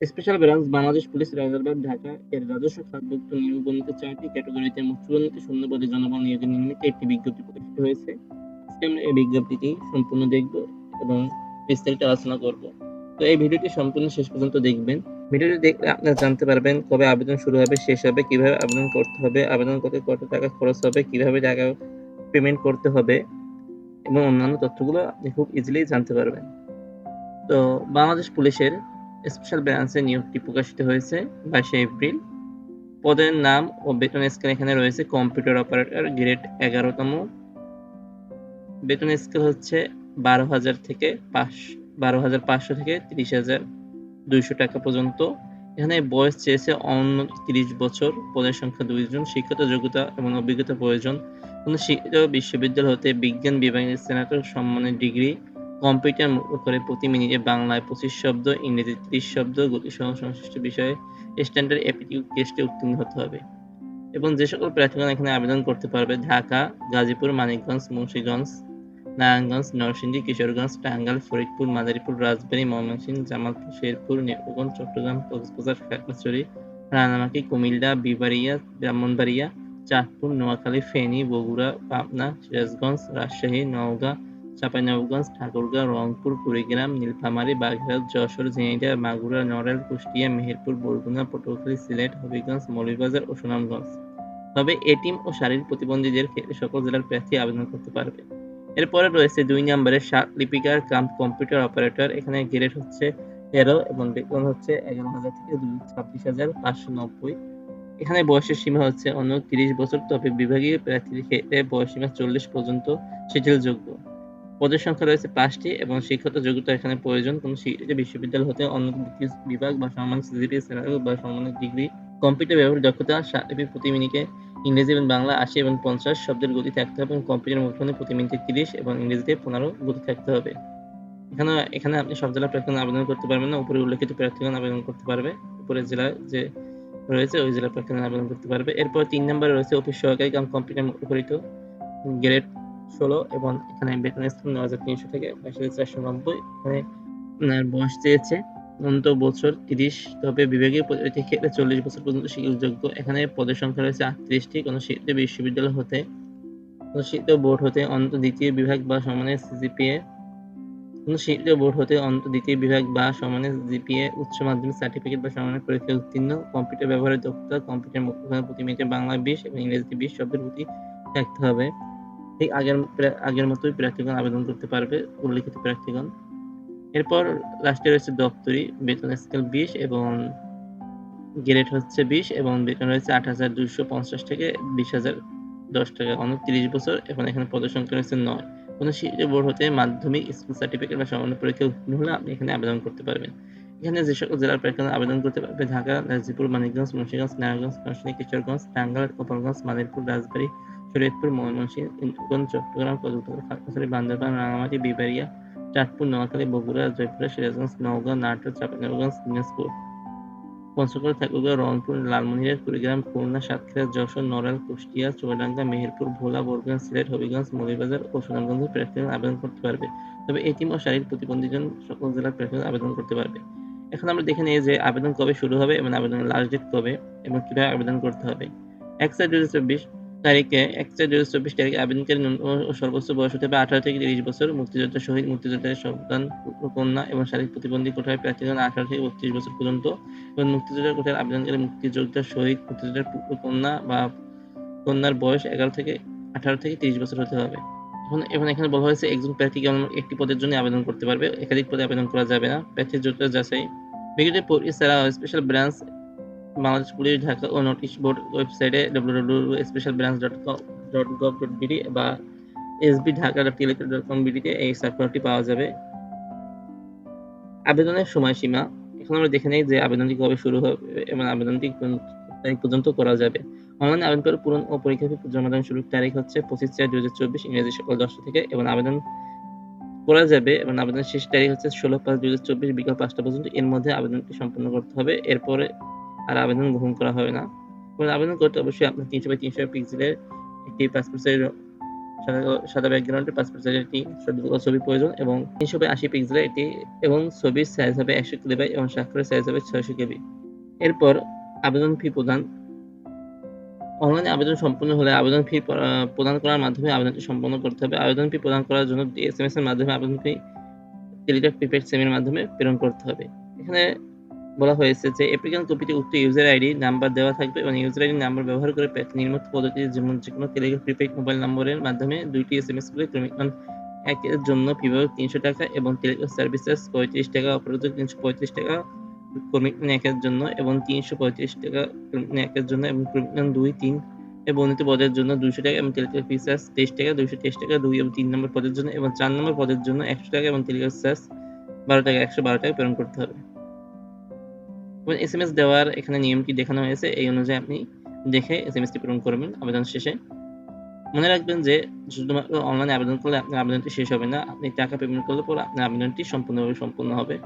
Special branch Bangladesh police Rajarbagh Dhaka এর রাজস্ব খাতভুক্ত নিম্নবর্ণিত চারটি ক্যাটাগরিতে মুক্তিবন্ধিত সৈন্যপদে জনবল নিয়োগের নিমিত্তে একটি বিজ্ঞপ্তি প্রকাশিত হয়েছে। আমরা এই বিজ্ঞপ্তিটি সম্পূর্ণ দেখব এবং বিস্তারিত আলোচনা করব। তো এই ভিডিওটি সম্পূর্ণ শেষ পর্যন্ত দেখবেন। ভিডিওটি দেখলে আপনারা জানতে পারবেন কবে আবেদন শুরু হবে, শেষ হবে, কীভাবে আবেদন করতে হবে, আবেদন করতে কত টাকা খরচ হবে, কীভাবে টাকা পেমেন্ট করতে হবে এবং অন্যান্য তথ্যগুলো আপনি খুব ইজিলি জানতে পারবেন। তো বাংলাদেশ পুলিশের স্পেশাল ব্রাঞ্চে নিয়োগটি প্রকাশিত হয়েছে বাইশে এপ্রিল। পদের নাম ও বেতন স্কেল এখানে রয়েছে কম্পিউটার অপারেটর গ্রেড এগারোতম। বেতন স্কেল হচ্ছে বারো হাজার থেকে পাঁচ, বারো হাজার পাঁচশো থেকে তিরিশ হাজার দুইশো টাকা পর্যন্ত। এখানে বয়স চেয়েছে অন্য তিরিশ বছর। পদের সংখ্যা দুইজন শিক্ষত যোগ্যতা এবং অভিজ্ঞতা প্রয়োজন। কোনো শিক্ষিত বিশ্ববিদ্যালয় হতে বিজ্ঞান বিভাগের স্নাতক সম্মানের ডিগ্রি কম্পিউটার করে প্রতি মিনিটে বাংলায় পঁচিশ শব্দ ইংরেজি ত্রিশ শব্দ গতিসহ সংশ্লিষ্ট বিষয়ে স্ট্যান্ডার্ড অ্যাপিটিউড টেস্টে উত্তীর্ণ হতে হবে। এবং যে সকল প্রার্থীগণ এখানে আবেদন করতে পারবে, ঢাকা, গাজীপুর, মানিকগঞ্জ, মুন্সীগঞ্জ, নারায়ণগঞ্জ, নরসিংদী, কিশোরগঞ্জ, টাঙ্গাইল, ফরিদপুর, মাদারীপুর, রাজবাড়ী, ময়মনসিংহ, জামালপুর, শেরপুর, নেত্রকোনা, চট্টগ্রাম, কক্সবাজার, খাগড়াছড়ি রাঙামাটি কুমিল্লা, বিবাড়িয়া, ব্রাহ্মণবাড়িয়া, চাঁদপুর, নোয়াখালী, ফেনী, বগুড়া, পাবনা, সিরাজগঞ্জ, রাজশাহী, নওগাঁ চাঁপাইনবাবগঞ্জ, ঠাকুরগাঁও, রংপুর, কুড়িগ্রাম, নীলফামারী, বাগেরহাট, যশোর, ঝিনাইদহ, মাগুরা, নড়াইল, কুষ্টিয়া, মেহেরপুর, বরগুনা, পটুয়াখালী, সিলেট, হবিগঞ্জ, মৌলভীবাজার ও সুনামগঞ্জ। তবে এটিম ও শারীরিক প্রতিবন্ধীদের ক্ষেত্রে সকল জেলার প্রার্থী আবেদন করতে পারবে। এরপরে রয়েছে দুই নম্বরের সাত লিপিকার কাম কম্পিউটার অপারেটর। এখানে গ্রেড হচ্ছে তেরো এবং বেতন হচ্ছে এগারো হাজার থেকে ছাব্বিশ হাজার পাঁচশো নব্বই। এখানে বয়সের সীমা হচ্ছে অন্য তিরিশ বছর, তবে বিভাগীয় প্রার্থীর ক্ষেত্রে বয়স সীমা চল্লিশ পর্যন্ত শিথিলযোগ্য। পদের সংখ্যা রয়েছে পাঁচটি এবং শিক্ষত যোগ্যতা এখানে প্রয়োজন। কোনো বিশ্ববিদ্যালয় হতে অন্য বিভাগ বা সমান সিজিপি বা সমানের ডিগ্রি, কম্পিউটার ব্যবহার, দক্ষতা প্রতি মিনিটে ইংরেজি এবং বাংলা আশি এবং পঞ্চাশ শব্দের গতি থাকতে হবে এবং কম্পিউটার মুঠোফোনে প্রতি মিনিটে তিরিশ এবং ইংরেজিতে পনেরো গতি থাকতে হবে। এখানে এখানে আপনি সব জেলা প্রার্থীগণ আবেদন করতে পারবেন না। উপরে উল্লেখিত প্রার্থীগণ আবেদন করতে পারবে। উপরের জেলা যে রয়েছে, ওই জেলা প্রার্থীগণ আবেদন করতে পারবে। এরপর তিন নম্বরে রয়েছে অফিস সহকারী কাম কম্পিউটার মুখরিত গ্রেড ষোলো এবং এখানে বেতন স্থান নয় হাজার তিনশো থেকে বাইশ হাজার চারশো নব্বই। এখানে বয়স চেয়েছে অন্ত বছর তিরিশ, তবে বিভাগীয় পদ্ধতি ক্ষেত্রে চল্লিশ বছর পর্যন্ত শিক্ষাযোগ্য। এখানে পদের সংখ্যা রয়েছে আটত্রিশটি। কোনো শিক্ষিত বিশ্ববিদ্যালয় হতে, কোনো শিক্ষিত বোর্ড হতে অন্ত দ্বিতীয় বিভাগ বা সমানের সিজিপিএ, কোনো শিক্ষিত বোর্ড হতে অন্ত দ্বিতীয় বিভাগ বা জিপিএ উচ্চ মাধ্যমিক সার্টিফিকেট বা সমানের পরীক্ষায় উত্তীর্ণ। কম্পিউটার ব্যবহারের দক্ষতা, কম্পিউটার মুখ্য প্রতি মিনিটে বাংলা বিশ এবং ইংরেজিতে বিশ শব্দের প্রতি থাকতে হবে। ঠিক আগের আগের মতোই প্রার্থীগণ আবেদন করতে পারবে, উল্লিখিত প্রার্থীগণ। এরপর লাস্টে রয়েছে দপ্তরি, বেতন স্কেল বিশ এবং গ্রেড হচ্ছে বিশ এবং বেতন রয়েছে আট হাজার দুশো পঞ্চাশ থেকে বিশ হাজার দশ টাকা অনেক তিরিশ বছর এবং এখানে পদসংখ্যা রয়েছে নয়। কোনো শিক্ষা বোর্ড হতে মাধ্যমিক স্কুল সার্টিফিকেট বা সামান্য পরীক্ষা উত্তীর্ণ হলে আপনি এখানে আবেদন করতে পারবেন। এখানে যে সকল জেলার প্রার্থীগণ আবেদন করতে পারবে, ঢাকা, গাজীপুর, মানিকগঞ্জ, মুন্সিগঞ্জ, নারায়ণগঞ্জ কিশোরগঞ্জ, টাঙ্গাইল, গোপালগঞ্জ মাদারীপুর রাজবাড়ী শরীয়তপুর ময়মনসিংহ, ইন্দুগঞ্জ, চট্টগ্রাম, কক্সবাজার, খাগড়াছড়ি, বান্দরবান রাঙামাটি বিবাড়িয়া, চাঁদপুর, নোয়াখালী, বগুড়া, জয়পুরা, সিরাজগঞ্জ, নওগাঁ, নাটোর, চাঁপাইনবাবগঞ্জ, দিনাজপুর। পঞ্চগড়, ঠাকুরগাঁও, রংপুর, লালমনিরহাট, কুড়িগ্রাম, খুলনা, সাতক্ষীরা, যশোর, নড়াইল, কুষ্টিয়া, চুয়াডাঙ্গা, মেহেরপুর, ভোলা, বরগুনা, সিলেট, হবিগঞ্জ, মৌলভীবাজার ও সুনামগঞ্জের প্রার্থীগণ আবেদন করতে পারবে। তবে এটিম ও শারীরিক প্রতিবন্ধীজন সকল জেলার প্রার্থীগণ আবেদন করতে পারবে। এখন আমরা দেখে নিই যে আবেদন কবে শুরু হবে এবং আবেদনের লাস্ট ডেট কবে এবং কীভাবে আবেদন করতে হবে। এক হাজার চব্বিশ তারিখে এক চার দুই চব্বিশ তারিখে আবেদনকারী সর্বোচ্চ বয়স হতে হবে আঠারো থেকে তিরিশ বছর। মুক্তিযোদ্ধা শহীদ, মুক্তিযোদ্ধার সন্তান, কন্যা এবং শারীরিক প্রতিবন্ধী কোঠায় প্রার্থীগণ আঠারো থেকে বত্রিশ বছর পর্যন্ত। এবং মুক্তিযোদ্ধার কোঠায় আবেদনকারী মুক্তিযোদ্ধা শহীদ, মুক্তিযোদ্ধার কন্যা বা কন্যার বয়স এগারো থেকে আঠারো থেকে তিরিশ বছর হতে হবে। এখন এবং এখানে বলা হয়েছে একজন প্রার্থী কেবল একটি পদের জন্য আবেদন করতে পারবে। একাধিক পদে আবেদন করা যাবে না। প্রার্থীর যোগ্যতা যাচাই। বিগত এছাড়া special branch Bangladesh police Dhaka ও নোটিশ বোর্ড ওয়েবসাইটে ডব্লিউডব্লিউ বা এসবি ঢাকা ডট কম বিডিতে এই সার্কুলারটি পাওয়া যাবে। আবেদনের সময়সীমা, এখন আমরা দেখে নেই যে আবেদনটি কবে শুরু হবে এবং আবেদনটি কোন তারিখ পর্যন্ত করা যাবে। অনলাইন আবেদন করে পূরণ ও পরীক্ষা ফি জমা দেওয়ার শুরুর তারিখ হচ্ছে পঁচিশ চার দুই হাজার চব্বিশ ইংরেজি সকাল দশটা থেকে এবং আবেদন করা যাবে এবং আবেদনের শেষ তারিখ হচ্ছে ষোলো পাঁচ দুই হাজার চব্বিশ বিকাল পাঁচটা পর্যন্ত। এর মধ্যে আবেদনটি সম্পন্ন করতে হবে। এরপরে আর আবেদন গ্রহণ করা হবে না। আবেদন করতে অবশ্যই আপনার তিনশো বাই তিনশো পিক্সেলের একটি পাসপোর্ট সাইজ সাদা সাদা ব্যাকগ্রাউন্ডে পাসপোর্ট সাইজের একটি ছবি প্রয়োজন এবং তিনশো বাই আশি পিক্সেলের একটি এবং ছবির সাইজ হবে একশো কেবি বাই এবং স্বাক্ষরের সাইজ হবে ছয়শো কেবি। এরপর আবেদন ফি প্রদান। অনলাইনে আবেদন সম্পূর্ণ হলে আবেদন ফি প্রদান করার মাধ্যমে আবেদনটি সম্পন্ন করতে হবে। আবেদন ফি প্রদান করার জন্য এস এম এস এর মাধ্যমে আবেদন ফি টেলিটক প্রিপেড সিমের মাধ্যমে প্রেরণ করতে হবে। এখানে বলা হয়েছে যে অ্যাপ্লিকেন্ট কপিতে উক্ত ইউজার আইডি নাম্বার দেওয়া থাকবে এবং ইউজার আইডি নাম্বার ব্যবহার করে নির্মিত পদ্ধতি যেমন যে কোনো টেলিগ্রাফ প্রিপেড মোবাইল নম্বরের মাধ্যমে দুইটি এস এম এস করে ক্রমিকমান একের জন্য ফিভাবে তিনশো টাকা এবং টেলিগ্রাফ সার্ভিসেস পঁয়ত্রিশ টাকা অপরাধ তিনশো পঁয়ত্রিশ টাকা ক্রমিকমান একের জন্য এবং তিনশো পঁয়ত্রিশ টাকা একের জন্য এবং ক্রমিকমান দুই, তিন এবং উন্নীত পদের জন্য দুইশো টাকা এবং টেলিগ্রাফ রিচার্জ তেইশ টাকা, দুইশো তেইশ টাকা, দুই এবং তিন নম্বর পদের জন্য এবং চার নম্বর পদের জন্য একশো টাকা এবং টেলিগ্রাফ চার্জ বারো টাকা, একশো বারো টাকা প্রেরণ করতে হবে। এস এম এস দেওয়ার এখানে নিয়মটি দেখানো হয়েছে। এই অনুযায়ী আপনি দেখে এস এম এসটি প্রেরণ করবেন আবেদন শেষে। মনে রাখবেন যে শুধুমাত্র অনলাইনে আবেদন করলে আপনার আবেদনটি শেষ হবে না। আপনি টাকা পেমেন্ট করলে পর আপনার আবেদনটি সম্পূর্ণভাবে সম্পূর্ণ হবে।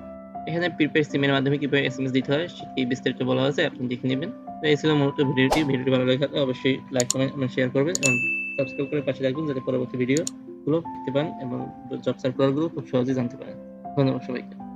এখানে প্রিপেড সিমের মাধ্যমে কীভাবে এস এম এস দিতে হয় সেটি বিস্তারিত বলা হয়েছে আপনি দেখে নেবেন। তো এই ছিল মূলত ভিডিওটি। ভিডিওটি ভালো লাগে অবশ্যই লাইক কমেন্ট শেয়ার করবেন এবং সাবস্ক্রাইব করে পাশে রাখবেন যাতে পরবর্তী ভিডিওগুলো দেখতে পান এবং জব সার্কুলারগুলো খুব সহজেই জানতে পারেন। ধন্যবাদ সবাইকে।